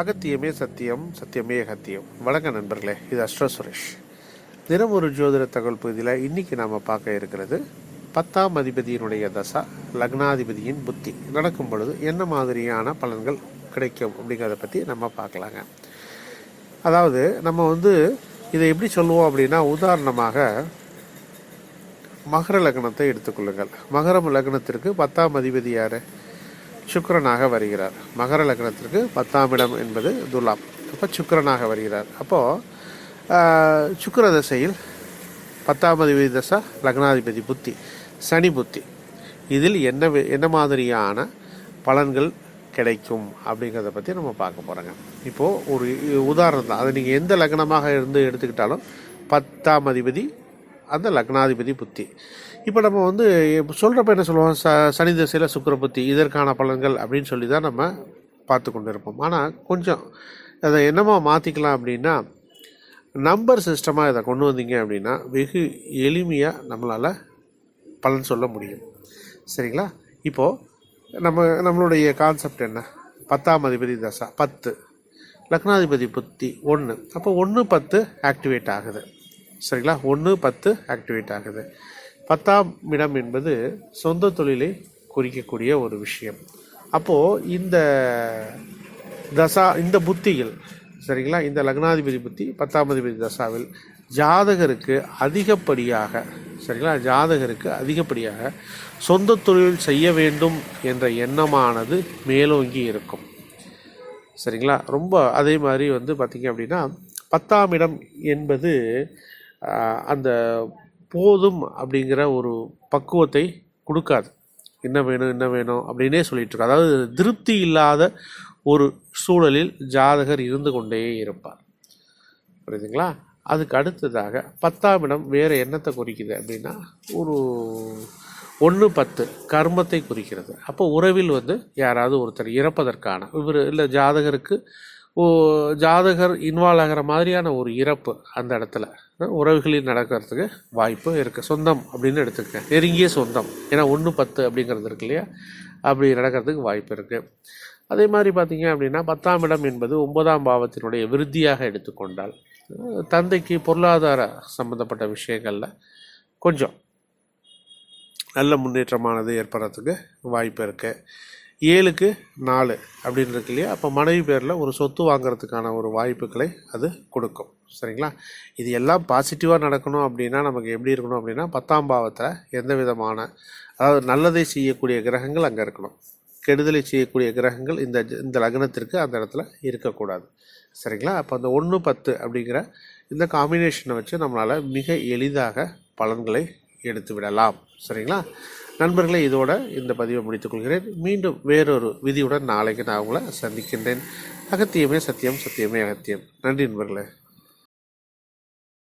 அகத்தியமே சத்தியம் சத்தியமே அகத்தியம். வணக்க நண்பர்களே இது அஸ்ட்ரோ சுரேஷ். தினம் ஒரு ஜோதிட தகவல் பகுதியில் இன்னைக்கு நாம் பார்க்க இருக்கிறது பத்தாம் அதிபதியினுடைய தசா லக்னாதிபதியின் புத்தி. நடக்கும் பொழுது என்ன மாதிரியான பலன்கள் கிடைக்கும் அப்படிங்கிறத பற்றி நம்ம பார்க்கலாங்க. அதாவது நம்ம வந்து இதை எப்படி சொல்லுவோம் அப்படின்னா உதாரணமாக மகர லக்னத்தை எடுத்துக்கொள்ளுங்கள். மகரம் லக்னத்திற்கு பத்தாம் அதிபதி யார்? சுக்கரனாக வருகிறார். மகர லக்னத்திற்கு பத்தாம் இடம் என்பது துலாம். அப்போ சுக்கரனாக வருகிறார். அப்போது சுக்கர தசையில் பத்தாம் அதிபதி தசா லக்னாதிபதி புத்தி சனி புத்தி. இதில் என்ன என்ன மாதிரியான பலன்கள் கிடைக்கும் அப்படிங்கிறத பற்றி நம்ம பார்க்க போகிறோங்க இப்போது ஒரு உதாரணம் தான். அதை நீங்கள் எந்த லக்னமாக இருந்து எடுத்துக்கிட்டாலும் பத்தாம் அதிபதி அந்த லக்னாதிபதி புத்தி. இப்போ நம்ம வந்து சொல்கிறப்ப என்ன சொல்லுவோம்? ச சனி திசையில் சுக்கர புத்தி இதற்கான பலன்கள் அப்படின்னு சொல்லி தான் நம்ம பார்த்து கொண்டு இருப்போம் ஆனால் கொஞ்சம் அதை என்னமா மாற்றிக்கலாம் அப்படின்னா நம்பர் சிஸ்டமாக இதை கொண்டு வந்தீங்க அப்படின்னா வெகு எளிமையாக நம்மளால் பலன் சொல்ல முடியும். சரிங்களா? இப்போது நம்ம நம்மளுடைய கான்செப்ட் என்ன? பத்தாம் அதிபதி தசா பத்து. லக்னாதிபதி புத்தி ஒன்று அப்போ ஒன்று பத்து ஆக்டிவேட் ஆகுது. சரிங்களா? ஒன்று பத்து ஆக்டிவேட் ஆகுது. பத்தாம் இடம் என்பது சொந்த தொழிலை குறிக்கக்கூடிய ஒரு விஷயம். அப்போது இந்த தசா இந்த புத்திகள் சரிங்களா? இந்த லக்னாதிபதி புத்தி பத்தாம் அதிபதி தசாவில் ஜாதகருக்கு அதிகப்படியாக சரிங்களா? ஜாதகருக்கு அதிகப்படியாக சொந்த தொழில் செய்ய வேண்டும் என்ற எண்ணமானது மேலோங்கி இருக்கும். சரிங்களா? ரொம்ப அதே மாதிரி வந்து பார்த்திங்க அப்படின்னா பத்தாம் இடம் என்பது அந்த போதும் அப்படிங்கிற ஒரு பக்குவத்தை கொடுக்காது. என்ன வேணும் என்ன வேணும் அப்படின்னே சொல்லிட்டு அதாவது திருப்தி இல்லாத ஒரு சூழலில் ஜாதகர் இருந்து கொண்டே இருப்பார். புரியுதுங்களா? அதுக்கு அடுத்ததாக பத்தாம் இடம் வேறு என்னத்தை குறிக்குது அப்படின்னா ஒரு ஒன்று பத்து கர்மத்தை குறிக்கிறது. அப்போ உறவில் வந்து யாராவது ஒருத்தர் இறப்பதற்கான இவர் இல்லை ஜாதகருக்கு ஜாதகர் இன்வால்வ் ஆகிற மாதிரியான ஒரு இறப்பு அந்த இடத்துல. உறவுகளில் நடக்கிறதுக்கு வாய்ப்பு இருக்குது சொந்தம் அப்படின்னு எடுத்துக்கங்க. நெருங்கிய சொந்தம். ஏன்னா ஒன்று பத்து அப்படிங்கிறது இருக்கு இல்லையா? அப்படி நடக்கிறதுக்கு வாய்ப்பு இருக்குது அதே மாதிரி பார்த்தீங்க அப்படின்னா பத்தாம் இடம் என்பது ஒன்பதாம் பாவத்தினுடைய விருத்தியாக எடுத்துக்கொண்டால் தந்தைக்கு பொருளாதார சம்பந்தப்பட்ட விஷயங்களில் கொஞ்சம் நல்ல முன்னேற்றமானது ஏற்படுறதுக்கு வாய்ப்பு இருக்குது ஏழுக்கு நாலு அப்படின்னு இருக்கு இல்லையா? அப்போ மனைவி பேரில் ஒரு சொத்து வாங்குறதுக்கான ஒரு வாய்ப்புகளை அது கொடுக்கும். சரிங்களா? இது எல்லாம் பாசிட்டிவாக நடக்கணும் அப்படின்னா நமக்கு எப்படி இருக்கணும் அப்படின்னா பத்தாம் பாவத்தில் எந்த விதமான அதாவது நல்லதை செய்யக்கூடிய கிரகங்கள் அங்கே இருக்கணும். கெடுதலை செய்யக்கூடிய கிரகங்கள் இந்த இந்த லக்னத்திற்கு அந்த இடத்துல இருக்கக்கூடாது. சரிங்களா? அப்போ அந்த ஒன்று பத்து அப்படிங்கிற இந்த காம்பினேஷனை வச்சு நம்மளால் மிக எளிதாக பலன்களை எடுத்து விடலாம். சரிங்களா? நண்பர்களே இதோட இந்த பதிவை முடித்துக் கொள்கிறேன். மீண்டும் வேறொரு விதியுடன் நாளைக்கு நான் உங்களை சந்திக்கின்றேன். அகத்தியமே சத்தியம் சத்தியமே அகத்தியம். நன்றி நண்பர்களே.